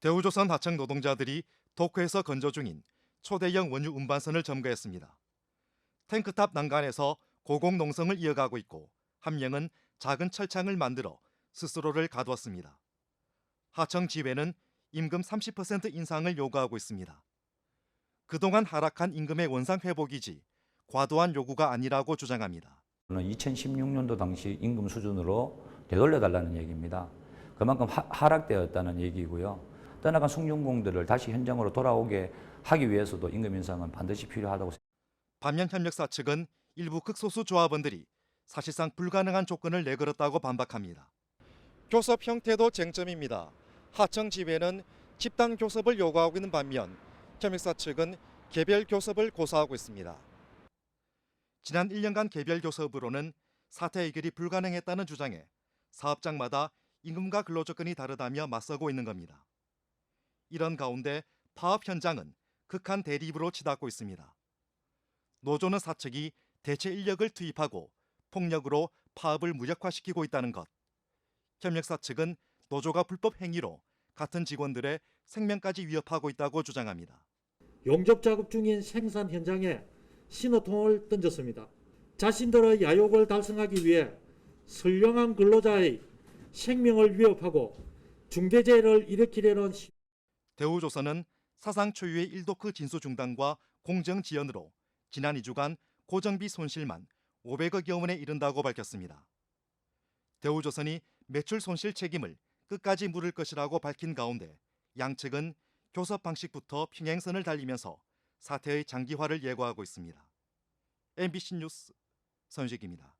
대우조선 하청 노동자들이 도쿄에서 건조 중인 초대형 원유 운반선을 점거했습니다. 탱크탑 난간에서 고공 농성을 이어가고 있고 한 명은 작은 철창을 만들어 스스로를 가두었습니다. 하청 지회는 임금 30% 인상을 요구하고 있습니다. 그동안 하락한 임금의 원상 회복이지 과도한 요구가 아니라고 주장합니다. 2016년도 당시 임금 수준으로 되돌려달라는 얘기입니다. 그만큼 하, 하락되었다는 얘기고요. 떠나간 숙련공들을 다시 현장으로 돌아오게 하기 위해서도 임금 인상은 반드시 필요하다고 반면 협력사 측은 일부 극소수 조합원들이 사실상 불가능한 조건을 내걸었다고 반박합니다. 교섭 형태도 쟁점입니다. 하청 지회는 집단 교섭을 요구하고 있는 반면 협력사 측은 개별 교섭을 고사하고 있습니다. 지난 1년간 개별 교섭으로는 사태 해결이 불가능했다는 주장에 사업장마다 임금과 근로 조건이 다르다며 맞서고 있는 겁니다. 이런 가운데 파업 현장은 극한 대립으로 치닫고 있습니다. 노조는 사측이 대체 인력을 투입하고 폭력으로 파업을 무력화시키고 있다는 것. 협력사 측은 노조가 불법 행위로 같은 직원들의 생명까지 위협하고 있다고 주장합니다. 용접 작업 중인 생산 현장에 신호통을 던졌습니다. 자신들의 야욕을 달성하기 위해 선량한 근로자의 생명을 위협하고 중대재해를 일으키려는 시- 대우조선은 사상 초유의 일도크 진수 중단과 공정 지연으로 지난 2주간 고정비 손실만 500억여 원에 이른다고 밝혔습니다. 대우조선이 매출 손실 책임을 끝까지 물을 것이라고 밝힌 가운데 양측은 교섭 방식부터 평행선을 달리면서 사태의 장기화를 예고하고 있습니다. MBC 뉴스 선식입니다.